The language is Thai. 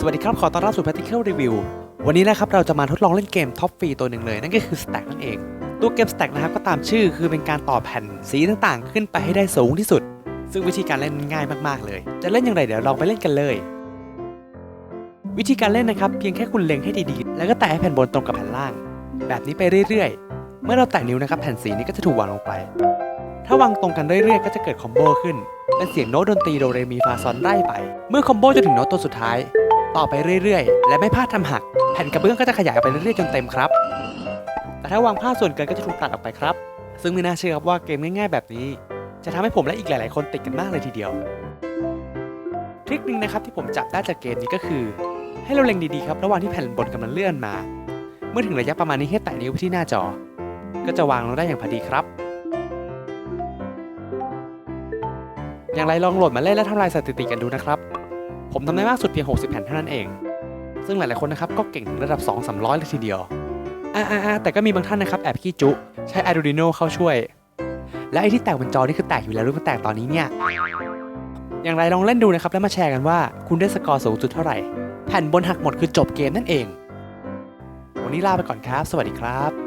สวัสดีครับ ขอต้อนรับสู่ Practical Review วันนี้นะครับเราจะมาทดลองเล่นเกมท็อปฟรีตัวหนึ่งเลย นั่นก็คือ Stack นั่นเอง ตัวเกม Stack นะครับก็ตามชื่อคือเป็นการต่อแผ่นสีต่างๆ ขึ้นไปให้ได้สูงที่สุด ซึ่งวิธีการเล่นง่ายมากๆเลย จะเล่นอย่างไรเดี๋ยวลองไปเล่นกันเลย วิธีการเล่นนะครับเพียงแค่คุณเล็งให้ดีๆ แล้วก็แตะให้แผ่นบนตรงกับแผ่นล่าง แบบนี้ไปเรื่อยๆ เมื่อเราแตะนิ้วนะครับแผ่นสีนี้ก็จะถูกวางลงไป ถ้าวางตรงกันเรื่อยๆ ก็จะเกิดคอมโบขึ้นเป็นเสียงโน้ตดนตรีโดเรมีฟาซอนไล่ไป เมื่อคอมโบจนถึงโน้ตตัวสุดท้าย ต่อไปเรื่อยๆ และไม่พลาดทำหัก แผ่นกระเบื้องก็จะขยายออกไปเรื่อยๆจนเต็มครับ แต่ถ้าวางพลาส่วนเกินก็จะถูกตัดออกไปครับ ซึ่งไม่น่าเชื่อครับว่าเกมง่ายๆ แบบนี้ จะทำให้ผมและอีกหลายๆ คนติดกันมากเลยทีเดียว ทริคหนึ่งนะครับที่ผมจับได้จากเกมนี้ก็คือ ให้เราเล็งดีๆครับระหว่างที่แผ่นบนกำลังเลื่อนมา เมื่อถึงระยะประมาณนี้ให้แตะนิ้วที่หน้าจอ ก็จะวางลงได้อย่างพอดีครับอย่างไรลองโหลดมาเล่นและทำลายสถิติกันดูนะครับ ผมทำได้มากสุดเพียง 60 แผ่นเท่านั้นเอง ซึ่งหลายๆคนนะครับก็เก่งถึงระดับ 2 300 เลยทีเดียวอ่าแต่ก็มีบางท่านนะครับแอบขี้จุ ใช้ Arduino เข้าช่วย และไอ้ที่แตกบนจอนี่คือแตกอยู่แล้วหรือมันแตกตอนนี้เนี่ย อย่างไรลองเล่นดูนะครับแล้วมาแชร์กันว่าคุณได้สกอร์สูงสุดเท่าไหร่ แผ่นบนหักหมดคือจบเกมนั่นเอง วันนี้ลาไปก่อนครับ สวัสดีครับ